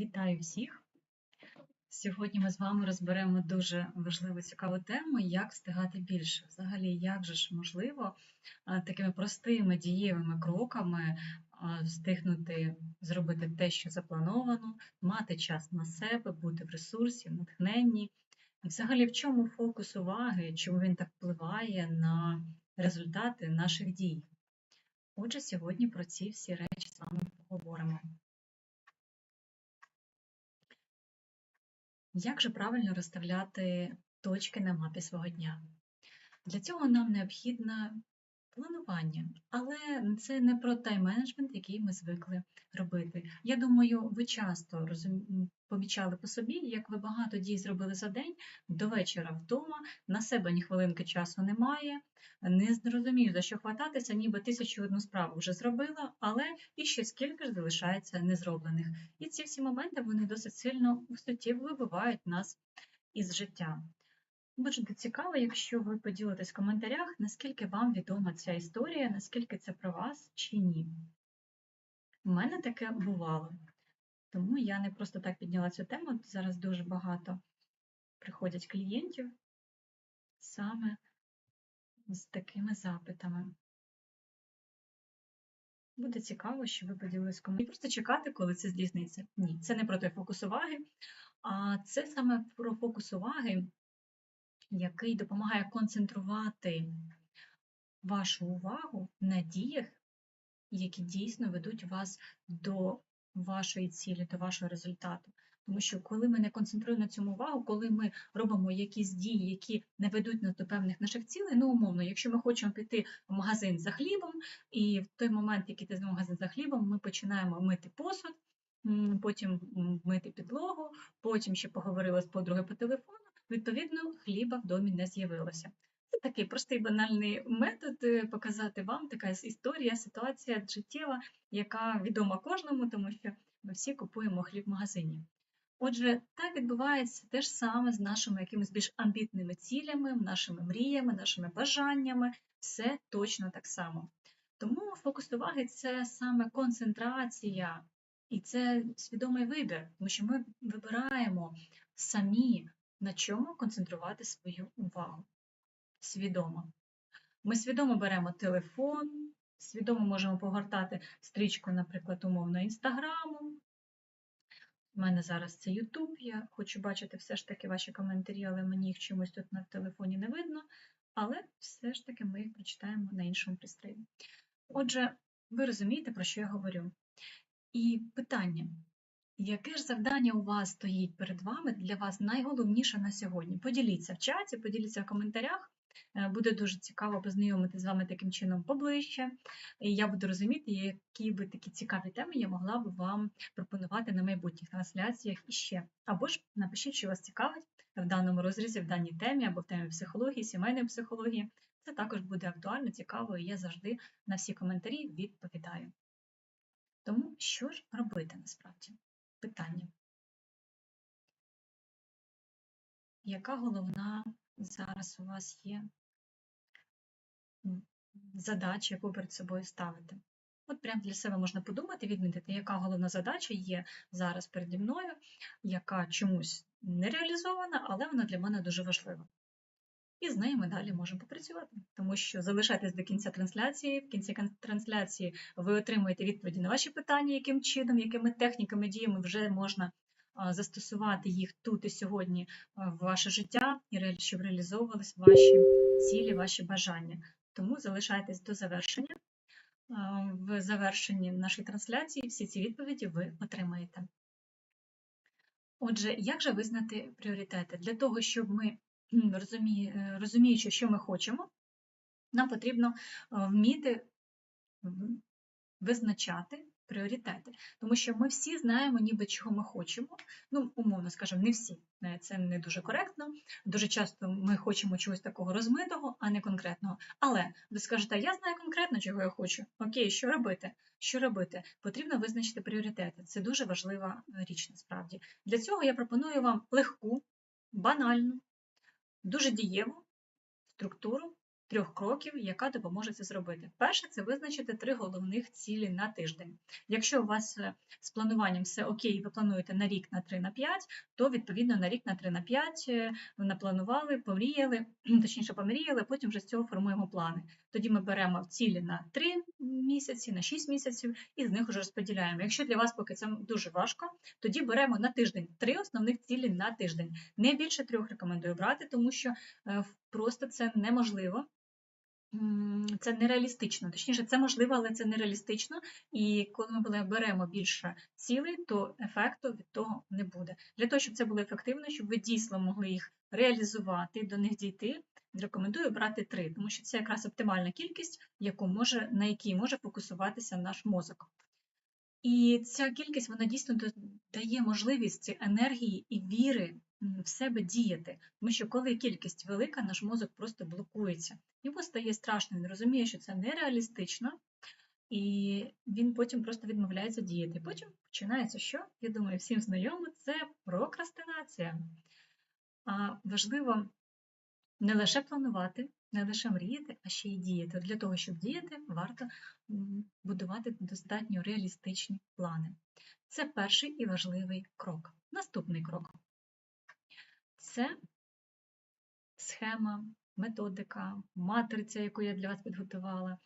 Вітаю всіх! Сьогодні ми з вами розберемо дуже важливу цікаву тему, як встигати більше. Взагалі, як же ж можливо такими простими дієвими кроками встигнути зробити те, що заплановано, мати час на себе, бути в ресурсі, натхненні. І взагалі, в чому фокус уваги, чому він так впливає на результати наших дій? Отже, сьогодні про ці всі речі з вами поговоримо. Як же правильно розставляти точки на мапі свого дня? Для цього нам необхідне планування, але це не про тайм-менеджмент, який ми звикли робити. Я думаю, ви часто розум... помічали по собі, як ви багато дій зробили за день, до вечора вдома, на себе ні хвилинки часу немає, не зрозумію, за що хвататися, ніби тисячу одну справу вже зробила, але і ще скільки ж залишається незроблених. І ці всі моменти вони досить сильно суттєво вибивають нас із життя. Дуже цікаво, якщо ви поділитесь в коментарях, наскільки вам відома ця історія, наскільки це про вас чи ні. У мене таке бувало. Тому я не просто так підняла цю тему. Зараз дуже багато приходять клієнтів саме з такими запитами. Буде цікаво, що ви поділились коментарі. Просто чекати, коли це здійсниться. Ні, це не про той фокус уваги, а це саме про фокус уваги який допомагає концентрувати вашу увагу на діях, які дійсно ведуть вас до вашої цілі, до вашого результату. Тому що коли ми не концентруємо на цьому увагу, коли ми робимо якісь дії, які не ведуть нас до певних наших цілей, ну умовно, якщо ми хочемо піти в магазин за хлібом, і в той момент, який ти в магазин за хлібом, ми починаємо мити посуд, потім мити підлогу, потім ще поговорили з подругою по телефону, відповідно, хліба в домі не з'явилося. Це такий простий банальний метод е, показати вам така історія, ситуація життєва, яка відома кожному, тому що ми всі купуємо хліб в магазині. Отже, так відбувається те ж саме з нашими якимись більш амбітними цілями, нашими мріями, нашими бажаннями, все точно так само. Тому фокус уваги це саме концентрація і це свідомий вибір, тому що ми вибираємо самі на чому концентрувати свою увагу. Свідомо. Ми свідомо беремо телефон, свідомо можемо погортати стрічку, наприклад, умовно Інстаграму. У мене зараз це Ютуб, я хочу бачити все ж таки ваші коментарі, але мені їх чомусь тут на телефоні не видно. Але все ж таки ми їх прочитаємо на іншому пристрої. Отже, ви розумієте, про що я говорю. І питання: Яке ж завдання у вас стоїть перед вами для вас найголовніше на сьогодні? Поділіться в чаті, поділіться в коментарях. Е, буде дуже цікаво познайомити з вами таким чином поближче. І я буду розуміти, які би такі цікаві теми я могла б вам пропонувати на майбутніх трансляціях іще. Або ж напишіть, що вас цікавить в даному розрізі, в даній темі, або в темі психології, сімейної психології. Це також буде актуально, цікаво, і я завжди на всі коментарі відповідаю. Тому що ж робити насправді? Питання. Яка головна зараз у вас є задача, яку перед собою ставите? От прямо для себе можна подумати, відмітити, яка головна задача є зараз переді мною, яка чомусь не реалізована, але вона для мене дуже важлива. І з нею ми далі можемо попрацювати, тому що залишайтесь до кінця трансляції. В кінці трансляції ви отримуєте відповіді на ваші питання, яким чином, якими техніками, діями вже можна застосувати їх тут і сьогодні в ваше життя, і щоб реалізовувались ваші цілі, ваші бажання. Тому залишайтесь до завершення. В завершенні нашої трансляції всі ці відповіді ви отримаєте. Отже, як же визнати пріоритети? Для того, щоб ми розуміючи, що ми хочемо, нам потрібно е, вміти визначати пріоритети, тому що ми всі знаємо, ніби чого ми хочемо. Ну, умовно скажемо, не всі. Е, це не дуже коректно. Дуже часто ми хочемо чогось такого розмитого, а не конкретного. Але ви скажете, я знаю конкретно, чого я хочу. Окей, що робити? Що робити? Потрібно визначити пріоритети. Це дуже важлива річ насправді. Для цього я пропоную вам легку, банальну дуже дієву структуру, трьох кроків, яка допоможе це зробити. Перше це визначити три головних цілі на тиждень. Якщо у вас е, з плануванням все окей, ви плануєте на рік на 3 на 5, то відповідно на рік на 3 на 5 е, ви напланували, помріяли, точніше помріяли, потім вже з цього формуємо плани. Тоді ми беремо цілі на 3 місяці, на 6 місяців і з них вже розподіляємо. Якщо для вас поки це дуже важко, тоді беремо на тиждень три основних цілі на тиждень. Не більше трьох рекомендую брати, тому що е, просто це неможливо. Це нереалістично, точніше, це можливо, але це нереалістично. І коли ми беремо більше цілей, то ефекту від того не буде. Для того, щоб це було ефективно, щоб ви дійсно могли їх реалізувати, до них дійти, рекомендую брати три, тому що це якраз оптимальна кількість, яку може, на якій може фокусуватися наш мозок. І ця кількість вона дійсно дає можливість енергії і віри в себе діяти. Тому що коли кількість велика, наш мозок просто блокується. Йому стає страшно, він розуміє, що це нереалістично, і він потім просто відмовляється діяти. Потім починається що? Я думаю, всім знайомо, це прокрастинація. А важливо не лише планувати, не лише мріяти, а ще й діяти. Для того, щоб діяти, варто будувати достатньо реалістичні плани. Це перший і важливий крок. Наступний крок це схема, методика, матриця, яку я для вас підготувала,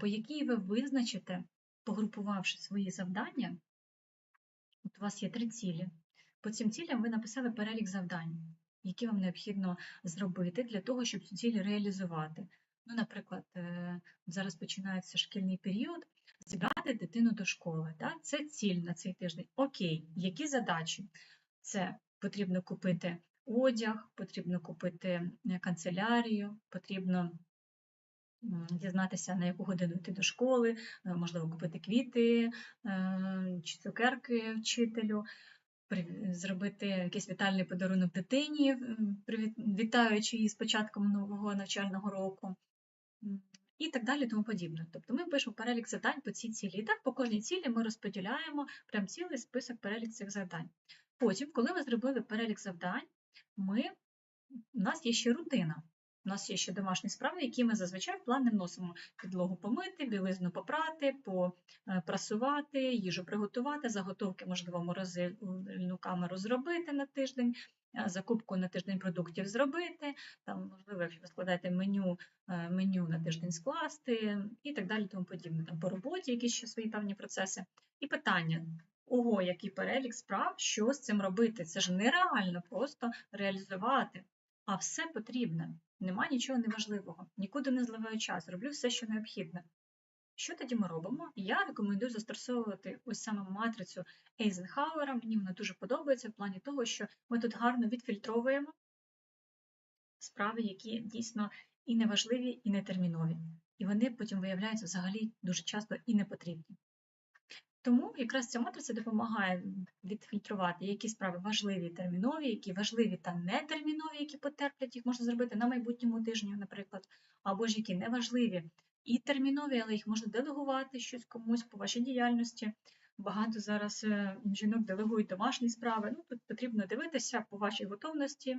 по якій ви визначите, погрупувавши свої завдання, от у вас є три цілі. По цим цілям ви написали перелік завдань, які вам необхідно зробити для того, щоб цю ціль реалізувати. Ну, Наприклад, е, зараз починається шкільний період, зібрати дитину до школи. Так? Це ціль на цей тиждень. Окей, які задачі? Це потрібно купити одяг, потрібно купити е, канцелярію, потрібно дізнатися, на яку годину йти до школи, е, можливо, купити квіти е, чи цукерки вчителю, зробити якийсь вітальний подарунок дитині, вітаючи її з початком нового навчального року. І так далі, тому подібне. Тобто ми пишемо перелік завдань по цій цілі. І так, по кожній цілі ми розподіляємо прям цілий список перелік цих завдань. Потім, коли ми зробили перелік завдань, ми, у нас є ще рутина. У нас є ще домашні справи, які ми зазвичай в план не вносимо підлогу помити, білизну попрати, попрасувати, їжу приготувати, заготовки, можливо, морозильну камеру зробити на тиждень, закупку на тиждень продуктів зробити, там, можливо, якщо ви складаєте меню, е, меню на тиждень скласти і так далі, тому подібне. Там по роботі якісь ще свої певні процеси. І питання, Ого, який перелік справ, що з цим робити? Це ж нереально просто реалізувати. А все потрібне. Нема нічого неважливого. Нікуди не зливаю час, роблю все, що необхідне. Що тоді ми робимо? Я рекомендую застосовувати ось саме матрицю Ейзенхауера. Мені вона дуже подобається в плані того, що ми тут гарно відфільтровуємо справи, які дійсно і неважливі, і нетермінові. І вони потім виявляються взагалі дуже часто і непотрібні. Тому якраз ця матриця допомагає відфільтрувати, які справи важливі термінові, які важливі та нетермінові, які потерплять, їх можна зробити на майбутньому тижні, наприклад, або ж які неважливі і термінові, але їх можна делегувати щось комусь по вашій діяльності. Багато зараз е, жінок делегують домашні справи. Ну, Тут потрібно дивитися по вашій готовності,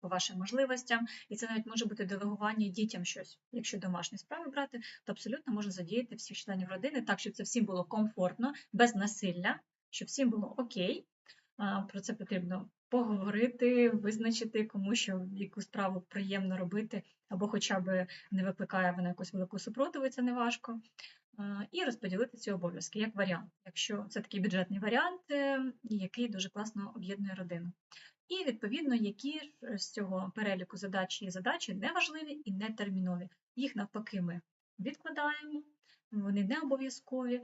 по вашим можливостям, і це навіть може бути делегування дітям щось. Якщо домашні справи брати, то абсолютно можна задіяти всіх членів родини так, щоб це всім було комфортно, без насилля, щоб всім було окей. Про це потрібно поговорити, визначити, кому що яку справу приємно робити, або хоча б не викликає вона якусь велику супротиву, це не важко. І розподілити ці обов'язки як варіант, якщо це такий бюджетний варіант, е, який дуже класно об'єднує родину. І, відповідно, які з цього переліку задач є задачі неважливі і нетермінові. Їх навпаки ми відкладаємо, вони не обов'язкові,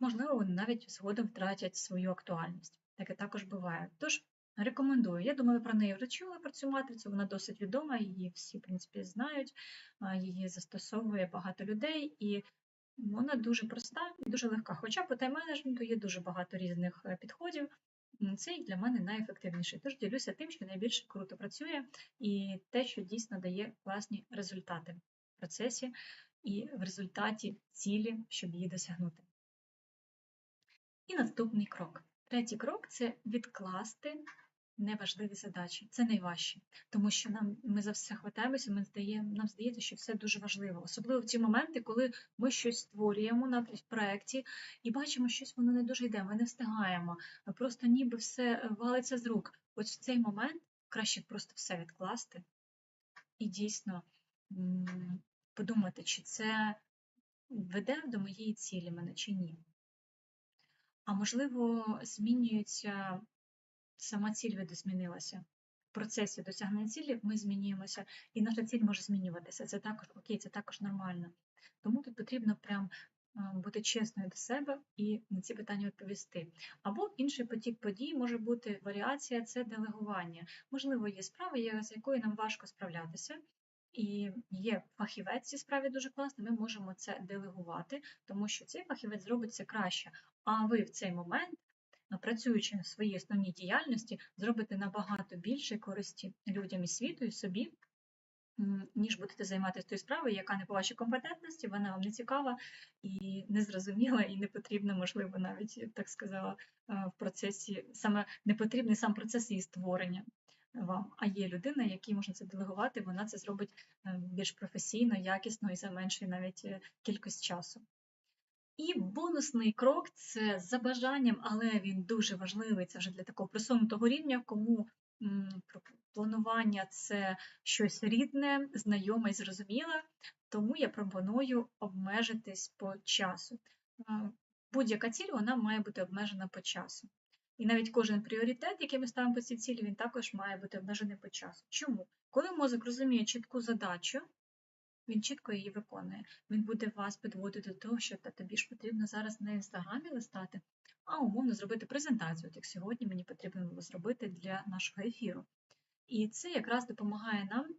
можливо, вони навіть згодом втратять свою актуальність. Таке також буває. Тож рекомендую. Я думаю, про неї вже чули про цю матрицю, вона досить відома, її всі, в принципі, знають, її застосовує багато людей, і вона дуже проста і дуже легка. Хоча по тайм-менеджменту є дуже багато різних е, підходів. Цей для мене найефективніший. Тож ділюся тим, що найбільше круто працює, і те, що дійсно дає класні результати в процесі і в результаті цілі, щоб її досягнути. І наступний крок. Третій крок це відкласти неважливі задачі. Це найважчі, тому що нам ми за все хватаємося, ми здає, нам здається, що все дуже важливо. Особливо в ті моменти, коли ми щось створюємо на проєкті і бачимо, що щось воно не дуже йде, ми не встигаємо, просто ніби все валиться з рук. Ось в цей момент краще просто все відкласти і дійсно подумати, чи це веде до моєї цілі мене чи ні. А можливо, змінюється сама ціль видозмінилася. В процесі досягнення цілі ми змінюємося, і наша ціль може змінюватися. Це також окей, це також нормально. Тому тут потрібно прям бути чесною до себе і на ці питання відповісти. Або інший потік подій може бути варіація це делегування. Можливо, є справа, з якою нам важко справлятися. І є фахівець цій справі дуже класно, ми можемо це делегувати, тому що цей фахівець зробить це краще. А ви в цей момент працюючи в своїй основній діяльності, зробите набагато більше користі людям і світу, і собі, ніж будете займатися тою справою, яка не по вашій компетентності, вона вам не цікава і незрозуміла, і не потрібна, можливо, навіть так сказала, в процесі саме не потрібний сам процес її створення вам. А є людина, якій можна це делегувати, вона це зробить е, більш професійно, якісно і за меншої навіть е, кількість часу. І бонусний крок це за бажанням, але він дуже важливий. Це вже для такого просунутого рівня, кому планування це щось рідне, знайоме і зрозуміле, тому я пропоную обмежитись по часу. Будь-яка ціль вона має бути обмежена по часу. І навіть кожен пріоритет, який ми ставимо по цій цілі, він також має бути обмежений по часу. Чому? Коли мозок розуміє чітку задачу, він чітко її виконує. Він буде вас підводити до того, що тобі ж потрібно зараз на інстаграмі листати, а умовно зробити презентацію, от як сьогодні мені потрібно було зробити для нашого ефіру. І це якраз допомагає нам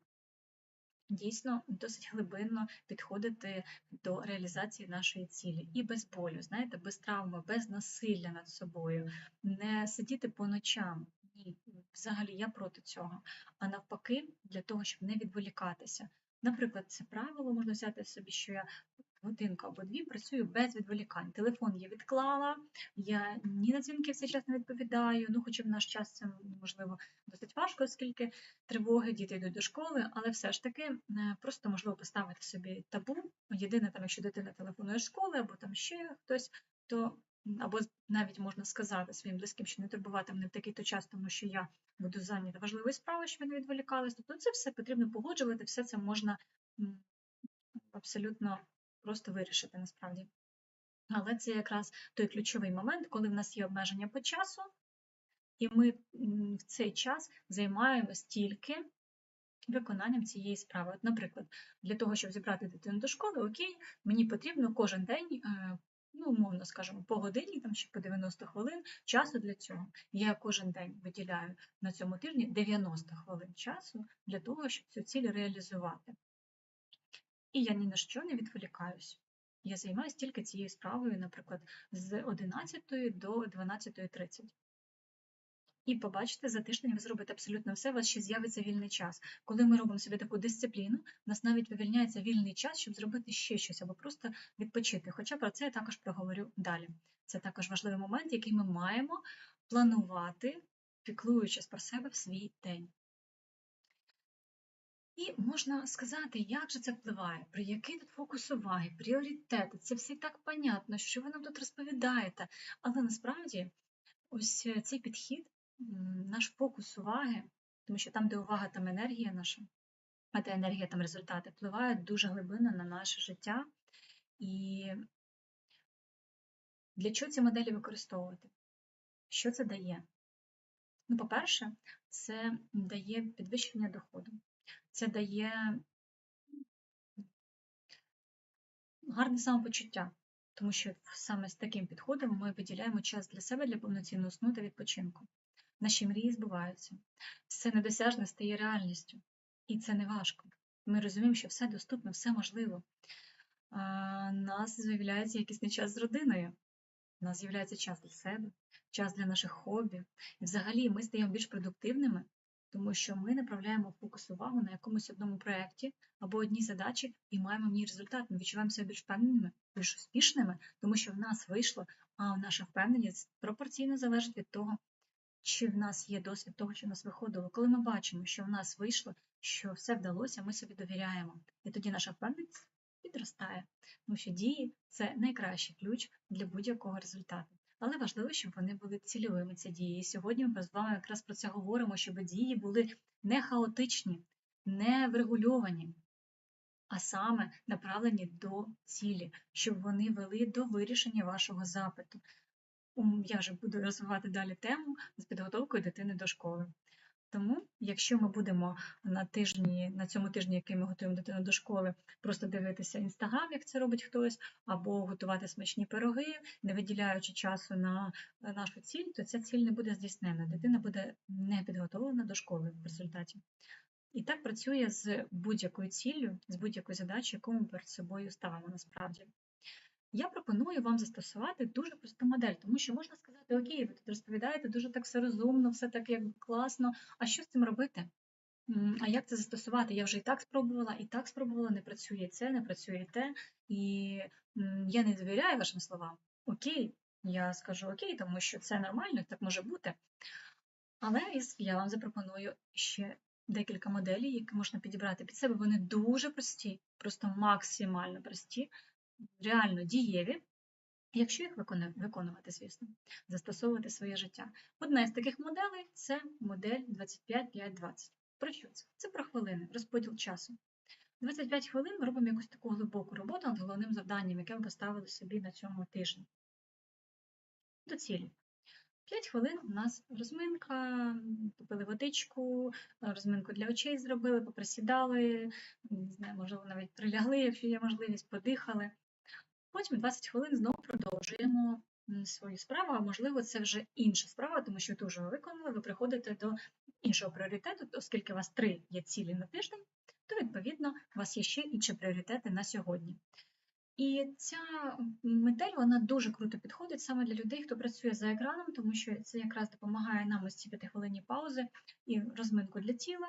дійсно досить глибинно підходити до реалізації нашої цілі. І без болю, знаєте, без травми, без насилля над собою, не сидіти по ночам. Ні, взагалі я проти цього. А навпаки, для того, щоб не відволікатися. Наприклад, це правило можна взяти собі, що я годинку або дві працюю без відволікань. Телефон я відклала, я ні на дзвінки в цей час не відповідаю. Ну, хоча в наш час це можливо досить важко, оскільки тривоги, діти йдуть до школи, але все ж таки е, просто можливо поставити собі табу. Єдине, там, якщо дитина телефонує з школи, або там ще хтось, то або навіть можна сказати своїм близьким, що не турбувати мене в такий то час, тому що я буду зайнята важливою справою, щоб не відволікалися. Тобто це все потрібно погоджувати, все це можна абсолютно просто вирішити насправді. Але це якраз той ключовий момент, коли в нас є обмеження по часу, і ми в цей час займаємось тільки виконанням цієї справи. От, Наприклад, для того, щоб зібрати дитину до школи, окей, мені потрібно кожен день е, ну, умовно скажімо, по годині, там ще по 90 хвилин часу для цього. Я кожен день виділяю на цьому тижні 90 хвилин часу для того, щоб цю ціль реалізувати. І я ні на що не відволікаюсь. Я займаюся тільки цією справою, наприклад, з 11 до 12.30. І побачите, за тиждень ви зробите абсолютно все, у вас ще з'явиться вільний час. Коли ми робимо собі таку дисципліну, у нас навіть вивільняється вільний час, щоб зробити ще щось або просто відпочити. Хоча про це я також проговорю далі. Це також важливий момент, який ми маємо планувати, піклуючись про себе в свій день. І можна сказати, як же це впливає, про який тут фокус уваги, пріоритети. Це все так понятно, що ви нам тут розповідаєте. Але насправді ось цей підхід наш фокус уваги, тому що там, де увага, там енергія наша, а де енергія, там результати, впливає дуже глибинно на наше життя. І для чого ці моделі використовувати? Що це дає? Ну, по-перше, це дає підвищення доходу, це дає гарне самопочуття, тому що саме з таким підходом ми виділяємо час для себе для повноцінного сну та відпочинку наші мрії збуваються, все недосяжне стає реальністю. І це не важко. Ми розуміємо, що все доступно, все можливо. У нас з'являється якийсь час з родиною, у нас з'являється час для себе, час для наших хобі. І взагалі ми стаємо більш продуктивними, тому що ми направляємо фокус увагу на якомусь одному проєкті або одній задачі і маємо в ній результат. Ми відчуваємо себе більш впевненими, більш успішними, тому що в нас вийшло, а наша впевненість пропорційно залежить від того, чи в нас є досвід того, що в нас виходило. Коли ми бачимо, що в нас вийшло, що все вдалося, ми собі довіряємо. І тоді наша впевненість підростає. Тому що дії це найкращий ключ для будь-якого результату. Але важливо, щоб вони були цільовими, ці дії. І сьогодні ми з вами якраз про це говоримо, щоб дії були не хаотичні, не врегульовані, а саме направлені до цілі, щоб вони вели до вирішення вашого запиту. Я вже буду розвивати далі тему з підготовкою дитини до школи. Тому, якщо ми будемо на тижні, на цьому тижні, який ми готуємо дитину до школи, просто дивитися інстаграм, як це робить хтось, або готувати смачні пироги, не виділяючи часу на нашу ціль, то ця ціль не буде здійснена. Дитина буде не підготовлена до школи в результаті. І так працює з будь-якою ціллю, з будь-якою задачею, яку ми перед собою ставимо насправді. Я пропоную вам застосувати дуже просту модель, тому що можна сказати, окей, ви тут розповідаєте дуже так все розумно, все так як класно. А що з цим робити? А як це застосувати? Я вже і так спробувала, і так спробувала, не працює це, не працює те, і я не довіряю вашим словам. Окей, я скажу окей, тому що це нормально, так може бути. Але я вам запропоную ще декілька моделей, які можна підібрати під себе. Вони дуже прості, просто максимально прості, реально дієві, якщо їх виконувати, звісно, застосовувати своє життя. Одна з таких моделей це модель 25-5-20. Про що це? Це про хвилини, розподіл часу. 25 хвилин ми робимо якусь таку глибоку роботу над головним завданням, яке ми поставили собі на цьому тижні. До цілі. 5 хвилин у нас розминка, попили водичку, розминку для очей зробили, поприсідали, не знаю, можливо, навіть прилягли, якщо є можливість, подихали. Потім 20 хвилин знову продовжуємо свою справу, а можливо, це вже інша справа, тому що ви вже виконали, ви приходите до іншого пріоритету, оскільки у вас три є цілі на тиждень, то, відповідно, у вас є ще інші пріоритети на сьогодні. І ця метель вона дуже круто підходить саме для людей, хто працює за екраном, тому що це якраз допомагає нам ось ці п'ятихвилинні паузи і розминку для тіла,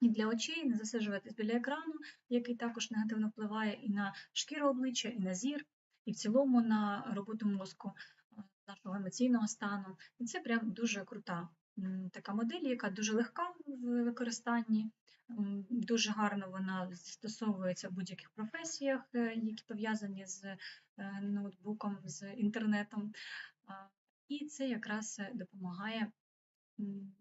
і для очей, не засиджуватись біля екрану, який також негативно впливає і на шкіру обличчя, і на зір, і в цілому на роботу мозку, е, нашого емоційного стану. І це прям дуже крута така модель, яка дуже легка в використанні. Дуже гарно вона застосовується в будь-яких професіях, е, які пов'язані з е, ноутбуком, з інтернетом. І це якраз допомагає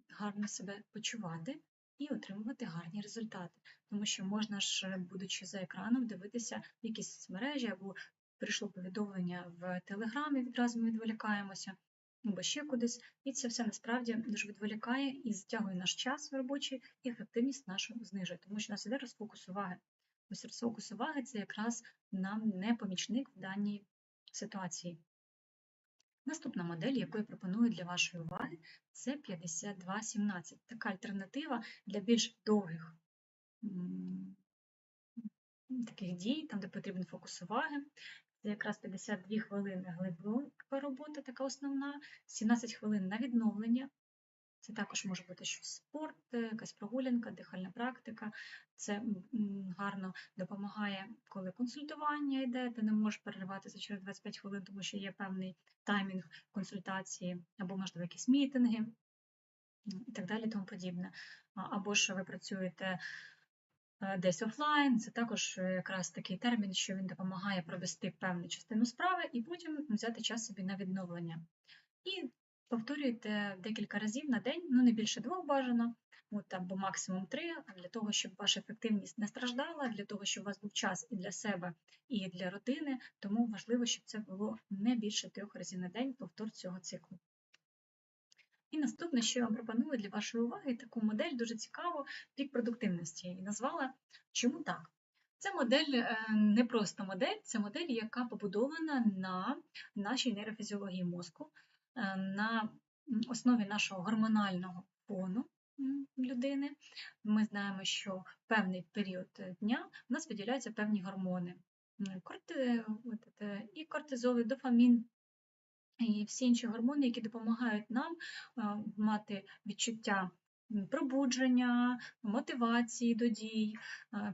гарно себе почувати і отримувати гарні результати. Тому що можна ж, будучи за екраном, дивитися якісь соцмережі або прийшло повідомлення в Телеграмі, відразу ми відволікаємося або ще кудись, і це все насправді дуже відволікає і затягує наш час робочий і ефективність нашу знижує, тому що у нас іде розфокус уваги. Ось розфокус уваги це якраз нам не помічник в даній ситуації. Наступна модель, яку я пропоную для вашої уваги, це 5217. Така альтернатива для більш довгих таких дій, там, де потрібен фокус уваги. Це якраз 52 хвилини глибока робота, така основна, 17 хвилин на відновлення. Це також може бути щось спорт, якась прогулянка, дихальна практика. Це гарно допомагає, коли консультування йде, ти не можеш перериватися через 25 хвилин, тому що є певний таймінг консультації, або, можливо, якісь мітинги і так далі, тому подібне. Або ж ви працюєте Е, десь офлайн. Це також е, якраз такий термін, що він допомагає провести певну частину справи і потім взяти час собі на відновлення. І повторюйте декілька разів на день, ну не більше двох бажано, от, або максимум три, для того, щоб ваша ефективність не страждала, для того, щоб у вас був час і для себе, і для родини, тому важливо, щоб це було не більше трьох разів на день повтор цього циклу. І наступне, що я вам пропоную для вашої уваги, таку модель дуже цікаву, пік продуктивності. І назвала Чому так? Це модель е, не просто модель, це модель, яка побудована на нашій нейрофізіології мозку, на основі нашого гормонального фону людини. Ми знаємо, що в певний період дня в нас виділяються певні гормони. І кортизол, і дофамін, і всі інші гормони, які допомагають нам мати відчуття пробудження, мотивації до дій,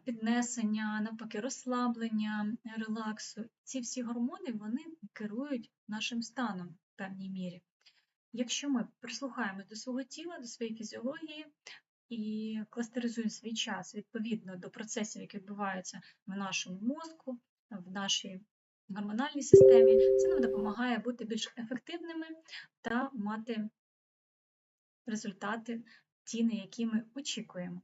піднесення, навпаки, розслаблення, релаксу. Ці всі гормони вони керують нашим станом певній мірі. Якщо ми прислухаємось до свого тіла, до своєї фізіології і кластеризуємо свій час відповідно до процесів, які відбуваються в нашому мозку, в нашій гормональній системі, це нам допомагає бути більш ефективними та мати результати, ті, на які ми очікуємо.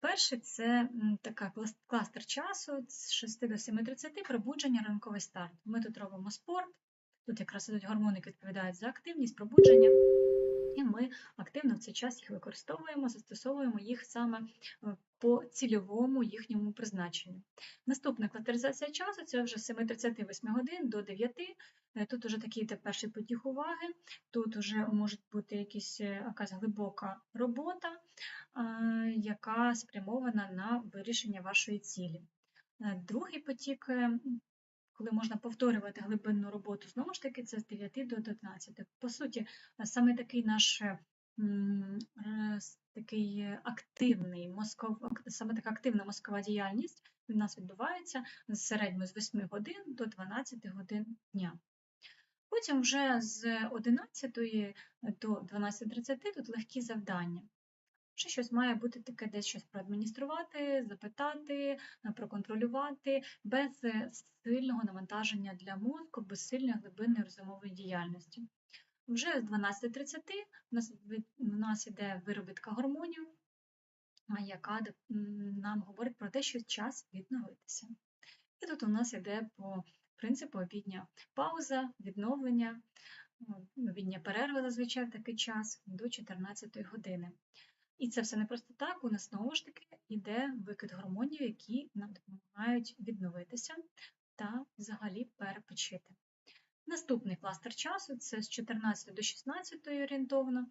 Перший це така клас- кластер часу з 6 до 7.30 пробудження ранковий старт. Ми тут робимо спорт, тут якраз ідуть гормони, які відповідають за активність, пробудження, і ми активно в цей час їх використовуємо, застосовуємо їх саме е, по цільовому їхньому призначенню. Наступна кластеризація часу це вже з 7.38 годин до 9. Е, Тут уже такий перший потік уваги, тут вже може бути е, якась глибока робота, яка спрямована на вирішення вашої цілі. Другий потік, коли можна повторювати глибинну роботу, знову ж таки, це з 9 до 11. По суті, е, саме такий наш е, такий е, активний мозков, саме така активна мозкова діяльність у нас відбувається з середньо з 8 годин до 12 годин дня. Потім вже з 11 до 12.30 тут легкі завдання. Ще щось має бути таке, десь щось проадмініструвати, запитати, проконтролювати, без е, сильного навантаження для мозку, без сильної глибинної розумової діяльності. Вже з 12.30 у нас, іде виробітка гормонів, яка нам говорить про те, що час відновитися. І тут у нас йде по принципу обідня пауза, відновлення, обідня перерва зазвичай в такий час до 14 години. І це все не просто так, у нас знову ж таки йде викид гормонів, які нам допомагають відновитися та взагалі перепочити. Наступний кластер часу це з 14 до 16 орієнтовно.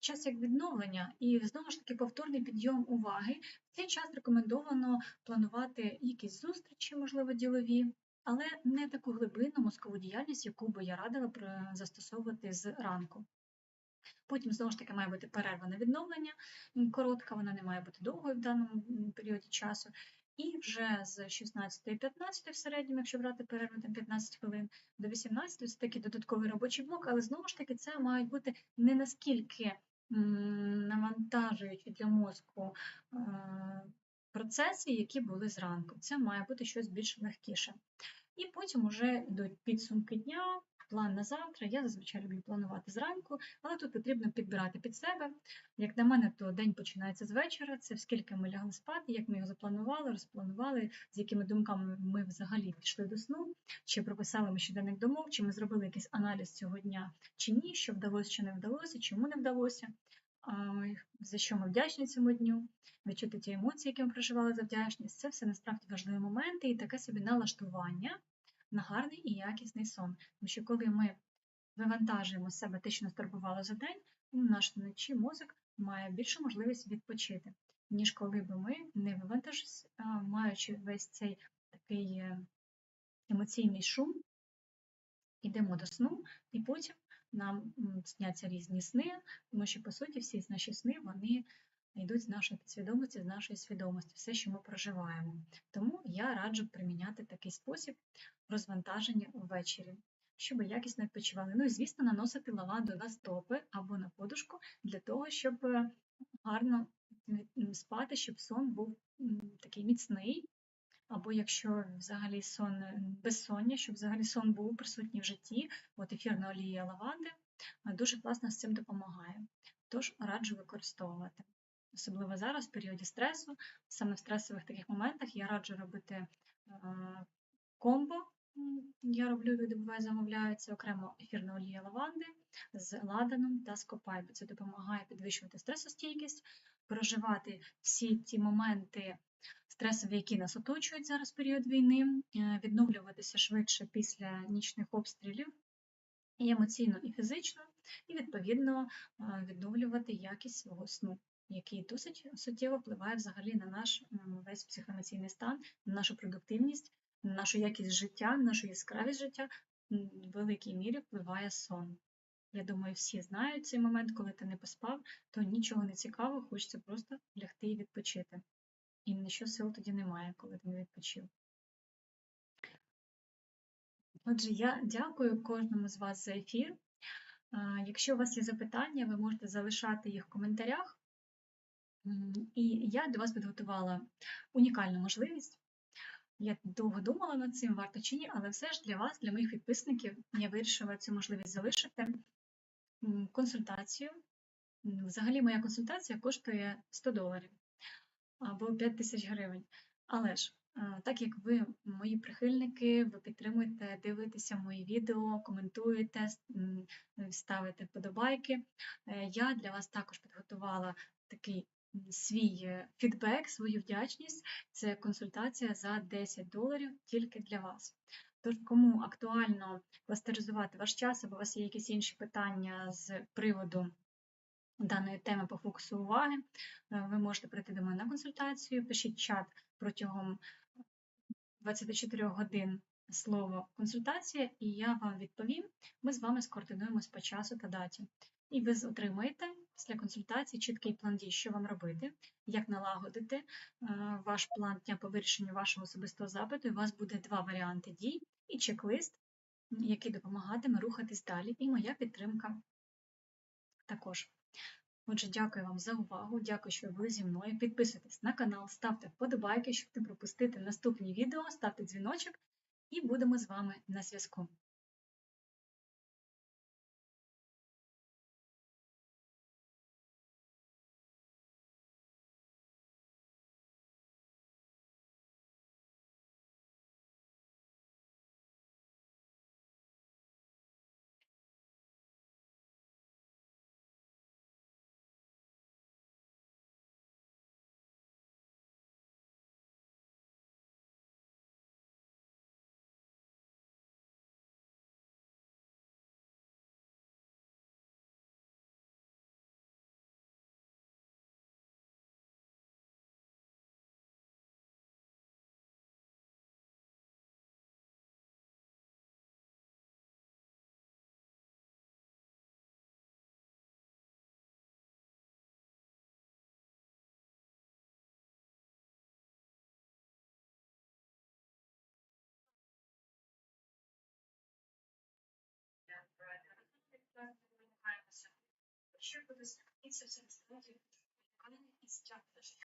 Час як відновлення і знову ж таки повторний підйом уваги. В цей час рекомендовано планувати якісь зустрічі, можливо, ділові, але не таку глибинну мозкову діяльність, яку би я радила застосовувати з ранку. Потім знову ж таки має бути перерва на відновлення, коротка, вона не має бути довгою в даному періоді часу. І вже з 16.15 в середньому, якщо брати перерву там 15 хвилин, до 18 це такий додатковий робочий блок, але знову ж таки це мають бути не наскільки навантажуючі для мозку е, процеси, які були зранку. Це має бути щось більш легкіше. І потім вже йдуть підсумки дня, план на завтра. Я зазвичай люблю планувати зранку, але тут потрібно підбирати під себе. Як на мене, то день починається з вечора. Це скільки ми лягли спати, як ми його запланували, розпланували, з якими думками ми взагалі пішли до сну, чи прописали ми щоденник думок, чи ми зробили якийсь аналіз цього дня, чи ні, що вдалося, чи не вдалося, чому не вдалося, за що ми вдячні цьому дню, відчути ті емоції, які ми проживали за вдячність. Це все насправді важливі моменти і таке собі налаштування на гарний і якісний сон. Тому що коли ми вивантажуємо себе те, що нас турбувало за день, ну, наш вночі мозок має більшу можливість відпочити, ніж коли би ми не вивантажились, а, маючи весь цей такий е, емоційний шум, йдемо до сну, і потім нам сняться різні сни, тому що, по суті, всі наші сни вони йдуть з нашої підсвідомості, з нашої свідомості, все, що ми проживаємо. Тому я раджу приміняти такий спосіб розвантаження ввечері, щоб якісно відпочивали. Ну і, звісно, наносити лаванду на стопи або на подушку для того, щоб е, гарно спати, щоб сон був такий міцний. Або якщо взагалі сон е, безсоння, щоб взагалі сон був присутній в житті, от ефірна олія лаванди е, дуже класно з цим допомагає. Тож раджу використовувати. Особливо зараз, в періоді стресу, саме в стресових таких моментах я раджу робити е, комбо. Я роблю, люди буває замовляють це окремо ефірна олія лаванди з ладаном та бо це допомагає підвищувати стресостійкість, проживати всі ті моменти стресові, які нас оточують зараз в період війни, е, відновлюватися швидше після нічних обстрілів і емоційно, і фізично, і відповідно е, відновлювати якість свого сну, який досить суттєво впливає взагалі на наш весь психоемоційний стан, на нашу продуктивність, на нашу якість життя, на нашу яскравість життя. В великій мірі впливає сон. Я думаю, всі знають цей момент, коли ти не поспав, то нічого не цікаво, хочеться просто лягти і відпочити. І що сил тоді немає, коли ти не відпочив. Отже, я дякую кожному з вас за ефір. Якщо у вас є запитання, ви можете залишати їх в коментарях. І я для вас підготувала унікальну можливість. Я довго думала над цим, варто чи ні, але все ж для вас, для моїх підписників, я вирішила цю можливість залишити консультацію. Взагалі, моя консультація коштує 100 доларів або 5 тисяч гривень. Але ж, е, так як ви мої прихильники, ви підтримуєте, дивитеся мої відео, коментуєте, ставите вподобайки, е, я для вас також підготувала такий свій е, фідбек, свою вдячність. Це консультація за 10 доларів тільки для вас. Тож, кому актуально кластеризувати ваш час, або у вас є якісь інші питання з приводу даної теми по фокусу уваги, е, ви можете прийти до мене на консультацію, пишіть чат протягом 24 годин слово консультація, і я вам відповім. Ми з вами скоординуємось по часу та даті. І ви отримаєте після консультації чіткий план дій, що вам робити, як налагодити е, ваш план дня по вирішенню вашого особистого запиту. У вас буде два варіанти дій і чек-лист, який допомагатиме рухатись далі, і моя підтримка також. Отже, дякую вам за увагу, дякую, що ви були зі мною. Підписуйтесь на канал, ставте вподобайки, щоб не пропустити наступні відео, ставте дзвіночок і будемо з вами на зв'язку. Що буде в цьому стадії? і стягнеш.